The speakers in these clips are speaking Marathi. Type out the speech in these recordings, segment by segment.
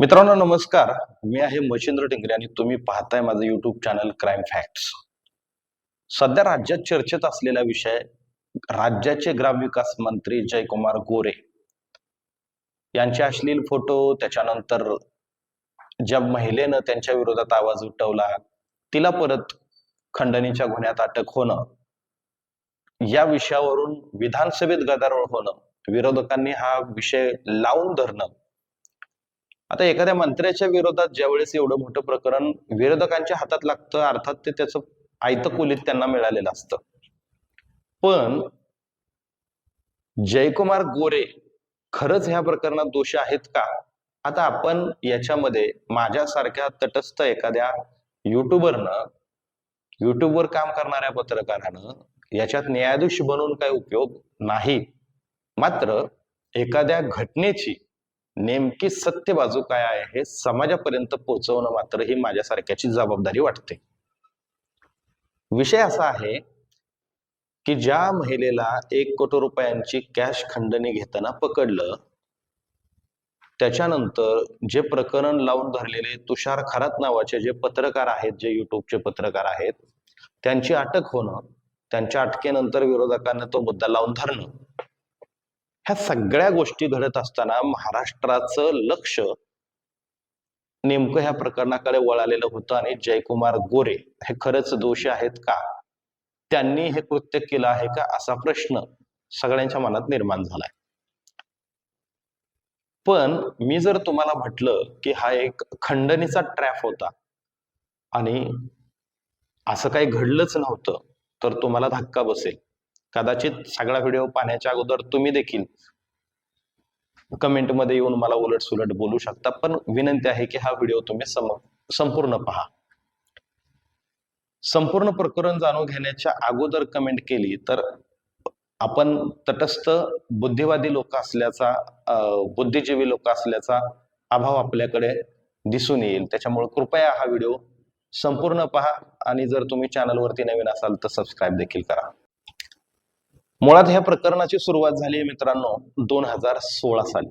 मित्रांनो नमस्कार. मी आहे मच्छिंद्र टिंगरे आणि तुम्ही पाहताय माझं युट्यूब चॅनल क्राईम फॅक्ट्स सध्या राज्यात चर्चेत असलेला विषय राज्याचे ग्रामविकास मंत्री जयकुमार गोरे यांचे अश्लील फोटो त्याच्यानंतर ज्या महिलेनं त्यांच्या विरोधात आवाज उठवला तिला परत खंडणीच्या गुन्ह्यात अटक होणं या विषयावरून विधानसभेत गदारोळ होणं विरोधकांनी हा विषय लावून धरणं आता एखाद्या मंत्र्याच्या विरोधात ज्यावेळेस एवढं मोठं प्रकरण विरोधकांच्या हातात लागतं अर्थात ते त्याचं आयतं कुलीत त्यांना मिळालेलं असतं. पण जयकुमार गोरे खरंच ह्या प्रकरणात दोषी आहेत का? आता आपण याच्यामध्ये माझ्यासारख्या तटस्थ एखाद्या युट्यूबरनं युट्यूबवर काम करणाऱ्या पत्रकारानं याच्यात न्यायाधीश बनून काही उपयोग नाही. मात्र एखाद्या घटनेची नेमकी सत्य बाजू काय आहे हे समाजापर्यंत पोहोचवणं मात्र ही माझ्यासारख्याची जबाबदारी वाटते. विषय असा आहे की ज्या महिलेला एक कोटी रुपयांची कॅश खंडणी घेताना पकडलं त्याच्यानंतर जे प्रकरण लावून धरलेले तुषार खरात नावाचे जे पत्रकार आहेत जे युट्यूबचे पत्रकार आहेत त्यांची अटक होणं त्यांच्या अटकेनंतर विरोधकांना तो मुद्दा लावून धरणं ह्या सगळ्या गोष्टी घडत असताना महाराष्ट्राचं लक्ष नेमकं ह्या प्रकरणाकडे वळालेलं होतं आणि जयकुमार गोरे हे खरंच दोषी आहेत का? त्यांनी हे कृत्य केलं आहे का? असा प्रश्न सगळ्यांच्या मनात निर्माण झालाय. पण मी जर तुम्हाला म्हटलं की हा एक खंडणीचा ट्रॅप होता आणि असं काही घडलंच नव्हतं तर तुम्हाला धक्का बसेल. कदाचित सगळा व्हिडिओ पाहण्याच्या अगोदर तुम्ही देखील कमेंटमध्ये येऊन मला उलट सुलट बोलू शकता. पण विनंती आहे की हा व्हिडिओ तुम्ही सम संपूर्ण पहा. संपूर्ण प्रकरण जाणून घेण्याच्या अगोदर कमेंट केली तर आपण तटस्थ बुद्धिवादी लोक असल्याचा बुद्धिजीवी लोक असल्याचा अभाव आपल्याकडे दिसून येईल. त्याच्यामुळे कृपया हा व्हिडिओ संपूर्ण पहा आणि जर तुम्ही चॅनलवरती नवीन असाल तर सबस्क्राईब देखील करा. मुळात ह्या प्रकरणाची सुरुवात झाली आहे मित्रांनो दोन हजार सोळा साली.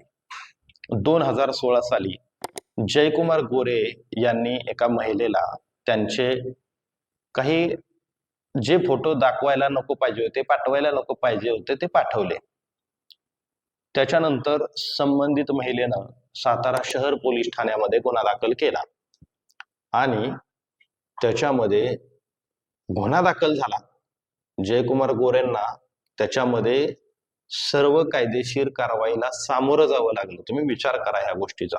दोन हजार सोळा साली जयकुमार गोरे यांनी एका महिलेला त्यांचे काही जे फोटो दाखवायला नको पाहिजे होते पाठवायला नको पाहिजे होते ते पाठवले. त्याच्यानंतर संबंधित महिलेनं सातारा शहर पोलीस ठाण्यामध्ये गुन्हा दाखल केला. आणि त्याच्यामध्ये गुन्हा दाखल झाला. जयकुमार गोरेंना त्याच्यामध्ये सर्व कायदेशीर कारवाईला सामोरं जावं लागलं. तुम्ही विचार करा ह्या गोष्टीचा.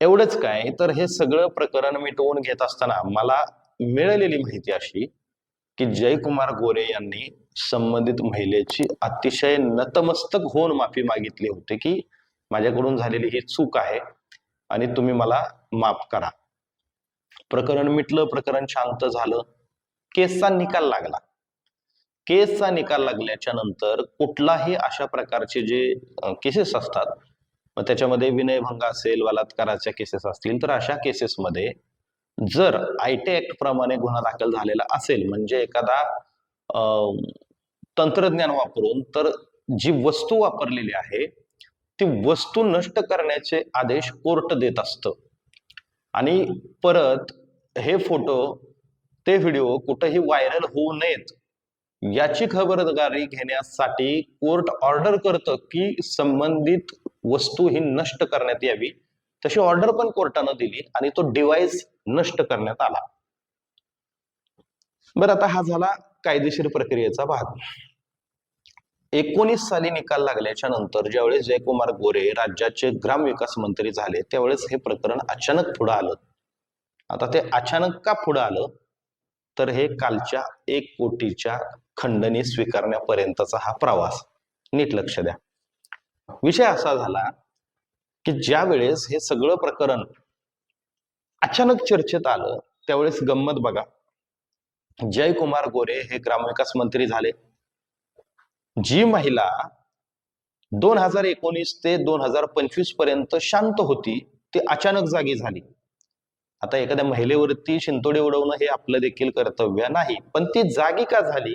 एवढंच काय तर हे सगळं प्रकरण मिटवून घेत असताना मला मिळालेली माहिती अशी की जयकुमार गोरे यांनी संबंधित महिलेची अतिशय नतमस्तक होऊन माफी मागितली होती की माझ्याकडून झालेली ही चूक आहे आणि तुम्ही मला माफ करा. प्रकरण मिटलं प्रकरण शांत झालं केसचा निकाल लागला. केसचा निकाल लागल्याच्या नंतर कुठलाही अशा प्रकारचे जे केसेस असतात मग त्याच्यामध्ये विनयभंग असेल बलात्काराच्या केसेस असतील तर अशा केसेसमध्ये जर आय टी ऍक्ट प्रमाणे गुन्हा दाखल झालेला असेल म्हणजे एखादा तंत्रज्ञान वापरून तर जी वस्तू वापरलेली आहे ती वस्तू नष्ट करण्याचे आदेश कोर्ट देत असतं. आणि परत हे फोटो ते व्हिडिओ कुठेही व्हायरल होऊ नयेत. याची खबरदारी घेण्यासाठी कोर्ट ऑर्डर करतं की संबंधित वस्तू ही नष्ट करण्यात यावी. तशी ऑर्डर पण कोर्टानं दिली आणि तो डिव्हाइस नष्ट करण्यात आला. बरं आता हा झाला कायदेशीर प्रक्रियेचा भाग. एकोणीस साली निकाल लागल्याच्या नंतर ज्यावेळेस जयकुमार गोरे राज्याचे ग्रामविकास मंत्री झाले त्यावेळेस हे प्रकरण अचानक पुढं आलं. आता ते अचानक का पुढं आलं? तर हे कालच्या एक कोटीच्या खंडणी स्वीकारण्यापर्यंतचा हा प्रवास. नीट लक्ष द्या. विषय असा झाला की ज्या वेळेस हे सगळं प्रकरण अचानक चर्चेत आलं त्यावेळेस गंमत बघा. जयकुमार गोरे हे ग्रामविकास मंत्री झाले. जी महिला दोन हजार एकोणीस ते दोन हजार पंचवीसपर्यंत शांत होती ती अचानक जागी झाली. आता एखाद्या महिलेवरती शिंतोडे उडवणं हे आपलं देखील कर्तव्य नाही पण ती जागी का झाली?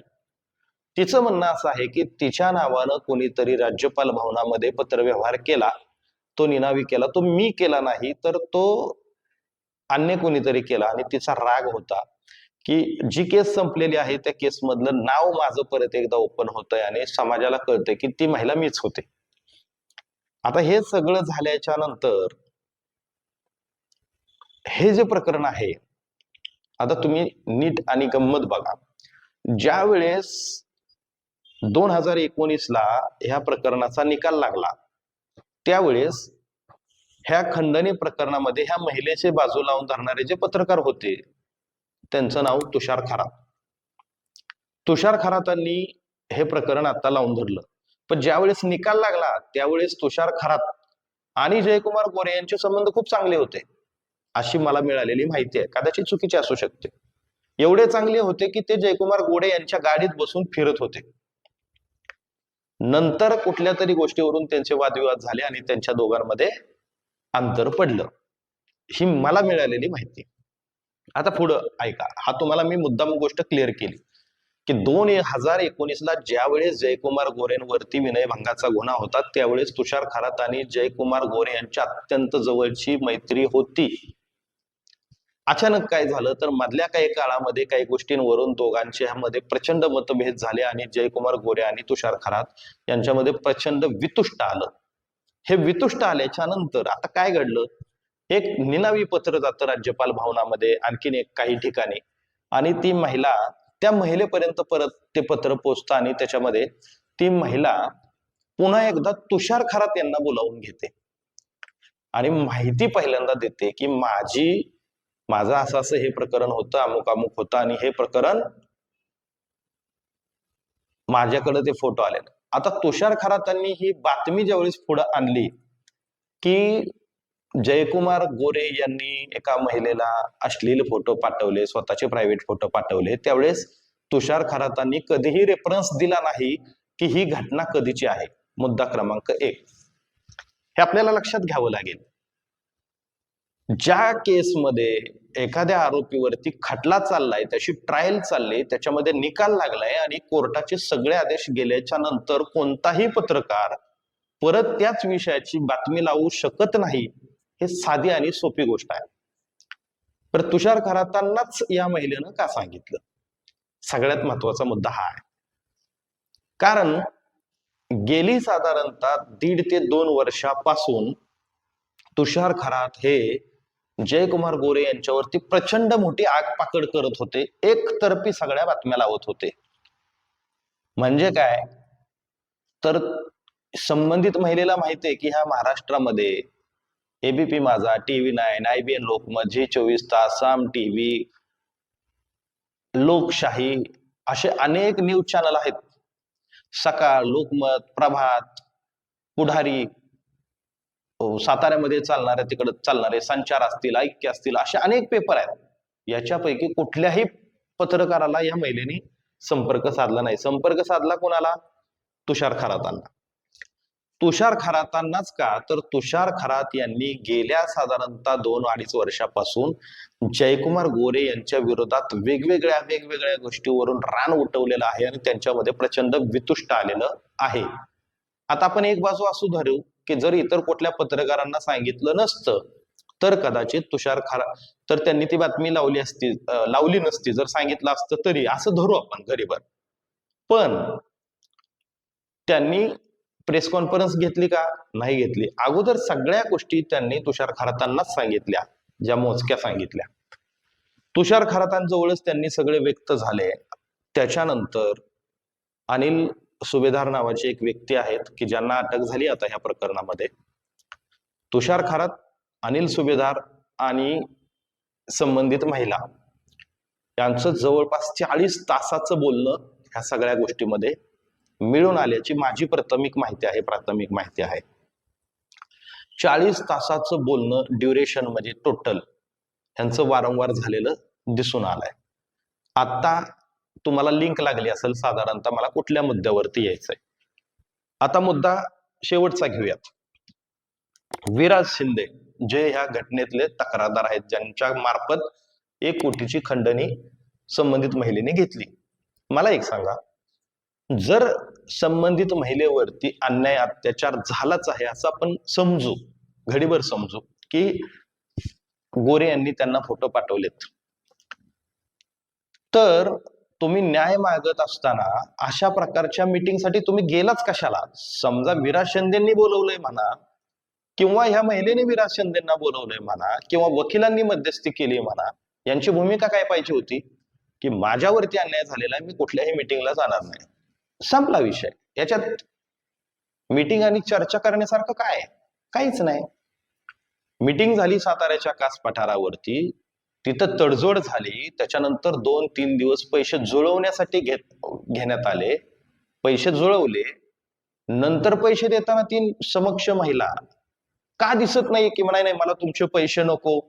तिचं म्हणणं असं आहे की तिच्या नावानं कोणीतरी राज्यपाल भवनामध्ये पत्रव्यवहार केला तो निनावी केला तो मी केला नाही तर तो अन्य कोणीतरी केला आणि तिचा राग होता की जी केस संपलेली आहे त्या केस मधलं नाव माझं परत एकदा ओपन होतंय आणि समाजाला कळतंय की ती महिला मीच होते. आता हे सगळं झाल्याच्यानंतर हे जे प्रकरण आहे आता तुम्ही नीट आणि गंमत बघा. ज्या वेळेस दोन हजार एकोणीस ला ह्या प्रकरणाचा निकाल लागला त्यावेळेस ह्या खंडणी प्रकरणामध्ये ह्या महिलेचे बाजू लावून धरणारे जे पत्रकार होते त्यांचं नाव तुषार खरात तुषार खरातांनी हे प्रकरण आता लावून धरलं. पण ज्यावेळेस निकाल लागला त्यावेळेस तुषार खरात आणि जयकुमार गोरे यांचे संबंध खूप चांगले होते. अशी मला मिळालेली माहिती आहे. कदाचित चुकीची असू शकते. एवढे चांगले होते की ते जयकुमार गोडे यांच्या गाडीत बसून फिरत होते. नंतर कुठल्या तरी गोष्टीवरून त्यांचे वादविवाद झाले आणि त्यांच्या दोघांमध्ये अंतर पडलं. ही मला मिळालेली माहिती. आता पुढं ऐका. हा तुम्हाला मी मुद्दाम गोष्ट क्लिअर केली. की दोन हजार एकोणीसला ज्यावेळेस जयकुमार गोरेंवरती विनयभंगाचा गुन्हा होता त्यावेळेस तुषार खरात आणि जयकुमार गोरे यांच्या अत्यंत जवळची मैत्री होती. अचानक काय झालं? तर मधल्या काही काळामध्ये काही गोष्टींवरून दोघांच्या मध्ये प्रचंड मतभेद झाले आणि जयकुमार गोरे आणि तुषार खरात यांच्यामध्ये प्रचंड वितुष्ट आलं. हे वितुष्ट आल्याच्यानंतर आता काय घडलं? एक निनावी पत्र जातं राज्यपाल भवनामध्ये आणखीन एक काही ठिकाणी आणि ती महिला त्या महिलेपर्यंत परत ते पत्र पोचतं आणि त्याच्यामध्ये ती महिला पुन्हा एकदा तुषार खरात यांना बोलावून घेते. आणि माहिती पहिल्यांदा देते की माझी माझं असं असं हे प्रकरण होतं अमुक अमुक होतं आणि हे प्रकरण माझ्याकडे ते फोटो आले आता तुषार खरातांनी ही बातमी ज्यावेळेस पुढे आणली की जयकुमार गोरे यांनी एका महिलेला अश्लील फोटो पाठवले स्वतःचे प्रायव्हेट फोटो पाठवले त्यावेळेस तुषार खरातांनी कधीही रेफरन्स दिला नाही की ही घटना कधीची आहे. मुद्दा क्रमांक एक. हे आपल्याला लक्षात घ्यावं लागेल. ज्या केसमध्ये एखाद्या आरोपीवरती खटला चाललाय त्याची ट्रायल चालली त्याच्यामध्ये निकाल लागलाय आणि कोर्टाचे सगळे आदेश गेल्याच्यानंतर कोणताही पत्रकार परत त्याच विषयाची बातमी लावू शकत नाही हे साधी आणि सोपी गोष्ट आहे. तर तुषार खरातांनाच या महिलेनं का सांगितलं? सगळ्यात महत्त्वाचा मुद्दा हा आहे. कारण गेली साधारणतः दीड ते दोन वर्षापासून तुषार खरात हे जयकुमार गोरे यांच्यावरती प्रचंड मोठी आगपाकड करत होते. एकतर्फी सगळ्या बातम्या लावत होते. म्हणजे काय? तर संबंधित महिलेला माहितीये की ह्या महाराष्ट्रामध्ये ABP Majha TV nine I B N Lokmat Zee चोवीस तास साम टीव्ही लोकशाही असे अनेक न्यूज चॅनल आहेत. सकाळ लोकमत प्रभात पुढारी साताऱ्यामध्ये चालणारे तिकडे चालणारे संचार असतील ऐक्य असतील असे अनेक पेपर आहेत. याच्यापैकी कुठल्याही पत्रकाराला या महिलेने संपर्क साधला नाही. संपर्क साधला कोणाला? तुषार खरातांना. तुषार खरातांनाच का? तर तुषार खरात यांनी गेल्या साधारणतः दोन अडीच वर्षापासून जयकुमार गोरे यांच्या विरोधात वेगवेगळ्या वेगवेगळ्या गोष्टीवरून रान उठवलेलं आहे आणि त्यांच्यामध्ये प्रचंड वितुष्ट आलेलं आहे. आता आपण एक बाजू असू धरू. की जर इतर कुठल्या पत्रकारांना सांगितलं नसतं तर कदाचित तुषार खरा तर त्यांनी ती बातमी लावली असती लावली नसती. जर सांगितलं असतं तरी असं धरू आपण गरीबर पण त्यांनी प्रेस कॉन्फरन्स घेतली का? नाही घेतली. अगोदर सगळ्या गोष्टी त्यांनी तुषार खरातांनाच सांगितल्या ज्या मोजक्या सांगितल्या. तुषार खरातांजवळच त्यांनी सगळे व्यक्त झाले. त्याच्यानंतर अनिल सुभेदार नावाचे एक व्यक्ती आहेत की ज्यांना अटक झाली आता ह्या प्रकरणामध्ये. तुषार खारात अनिल सुभेदार आणि संबंधित महिला. यांचं जवळपास चाळीस तासाचं बोलणं ह्या सगळ्या गोष्टीमध्ये मिळून आल्याची माझी प्राथमिक माहिती आहे प्राथमिक माहिती आहे. चाळीस तासाचं बोलणं ड्युरेशन म्हणजे टोटल ह्यांचं वारंवार झालेलं दिसून आलंय. आता तुम्हाला लिंक लागली असेल साधारणतः मला कुठल्या मुद्द्यावरती यायचंय. आता मुद्दा शेवटचा घेऊयात. विराज शिंदे जे ह्या घटनेतले तक्रारदार आहेत ज्यांच्या मार्फत एक कोटीची खंडणी संबंधित महिलेने घेतली. मला एक सांगा जर संबंधित महिलेवरती अन्याय अत्याचार झालाच आहे असं आपण समजू घडीभर समजू की गोरे यांनी त्यांना फोटो पाठवलेत. तर तुम्ही न्याय मागत असताना अशा प्रकारच्या मीटिंगसाठी तुम्ही गेलाच कशाला? समजा विराज शिंदेंनी बोलवलंय म्हणा किंवा ह्या महिलेने विराज शिंदेना बोलवलंय म्हणा किंवा वकिलांनी मध्यस्थी केली म्हणा यांची भूमिका काय पाहिजे होती? की माझ्यावरती अन्याय झालेला आहे मी कुठल्याही मिटिंगला जाणार नाही. संपला विषय. याच्यात मीटिंग आणि चर्चा करण्यासारखं काय? काहीच नाही. मीटिंग झाली साताऱ्याच्या कास पठारावरती तिथं तडजोड झाली त्याच्यानंतर दोन तीन दिवस पैसे जुळवण्यासाठी घेत घेण्यात आले. पैसे जुळवले. नंतर पैसे देताना तीन समक्ष महिला का दिसत नाही की म्हणाय नाही मला तुमचे पैसे नको.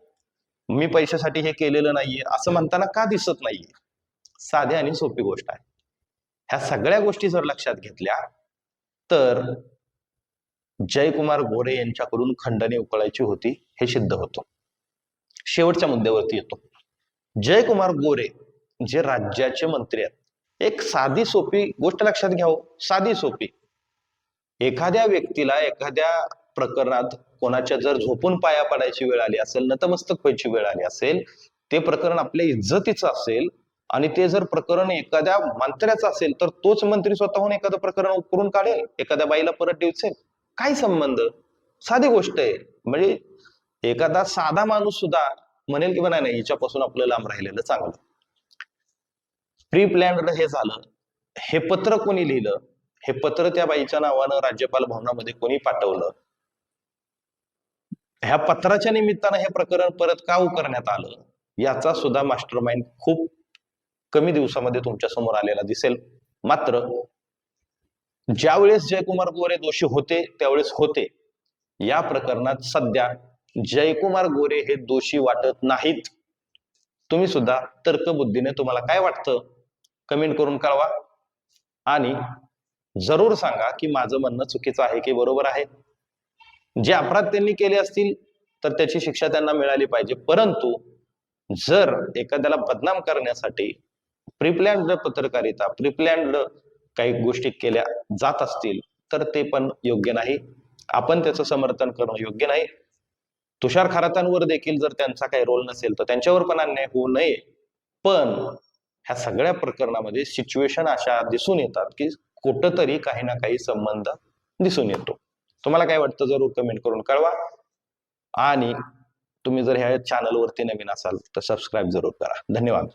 मी पैशासाठी हे केलेलं नाहीये. असं म्हणताना का दिसत नाहीये? साधी आणि सोपी गोष्ट आहे. ह्या सगळ्या गोष्टी जर लक्षात घेतल्या तर जयकुमार गोरे यांच्याकडून खंडणी उकळायची होती हे सिद्ध होतं. शेवटच्या मुद्द्यावरती येतो. जयकुमार गोरे जे राज्याचे मंत्री आहेत एक साधी सोपी गोष्ट लक्षात घ्यावं हो, साधी सोपी. एखाद्या व्यक्तीला एखाद्या प्रकरणात कोणाच्या जर झोपून पाया पडायची वेळ आली असेल नतमस्तक व्हायची वेळ आली असेल ते प्रकरण आपल्या इज्जतीचं असेल आणि ते जर प्रकरण एखाद्या मंत्र्याचं असेल तर तोच मंत्री स्वतःहून एखादं प्रकरण उकरून काढेल एखाद्या बाईला परत देऊचेल काय संबंध? साधी गोष्ट आहे. म्हणजे एखादा साधा माणूस सुद्धा म्हणेल की नाही नाही हिच्यापासून आपलं लांब राहिलेलं चांगलं. प्री प्लॅन्ड हे झालं. हे पत्र कोणी लिहिलं? हे पत्र त्या बाईच्या नावानं राज्यपाल भवनामध्ये कोणी पाठवलं? ह्या पत्राच्या निमित्तानं हे प्रकरण परत का उकरण्यात आलं? याचा सुद्धा मास्टर माइंड खूप कमी दिवसामध्ये तुमच्यासमोर आलेला दिसेल. मात्र ज्यावेळेस जयकुमार गोरे दोषी होते त्यावेळेस होते. या प्रकरणात सध्या जयकुमार गोरे हे दोषी वाटत नाहीत. तुम्ही सुद्धा तर्कबुद्धीने तुम्हाला काय वाटतं? कमेंट करून कळवा. आणि जरूर सांगा की माझं म्हणणं चुकीचं आहे की बरोबर आहे. जे अपराध त्यांनी केले असतील तर त्याची शिक्षा त्यांना मिळाली पाहिजे. परंतु जर एखाद्याला बदनाम करण्यासाठी प्रिप्लॅन्ड पत्रकारिता प्रिप्लॅन्ड काही गोष्टी केल्या जात असतील तर ते पण योग्य नाही. आपण त्याचं समर्थन करणं योग्य नाही. तुषार खारातांवर देखील जर त्यांचा काही रोल नसेल तर त्यांच्यावर पण अन्याय होऊ नये. पण ह्या सगळ्या प्रकरणामध्ये सिच्युएशन अशा दिसून येतात की कुठंतरी काही ना काही संबंध दिसून येतो. तुम्हाला काय वाटतं जरूर कमेंट करून कळवा. आणि तुम्ही जर ह्या चॅनलवरती नवीन असाल तर सबस्क्राईब जरूर करा. धन्यवाद.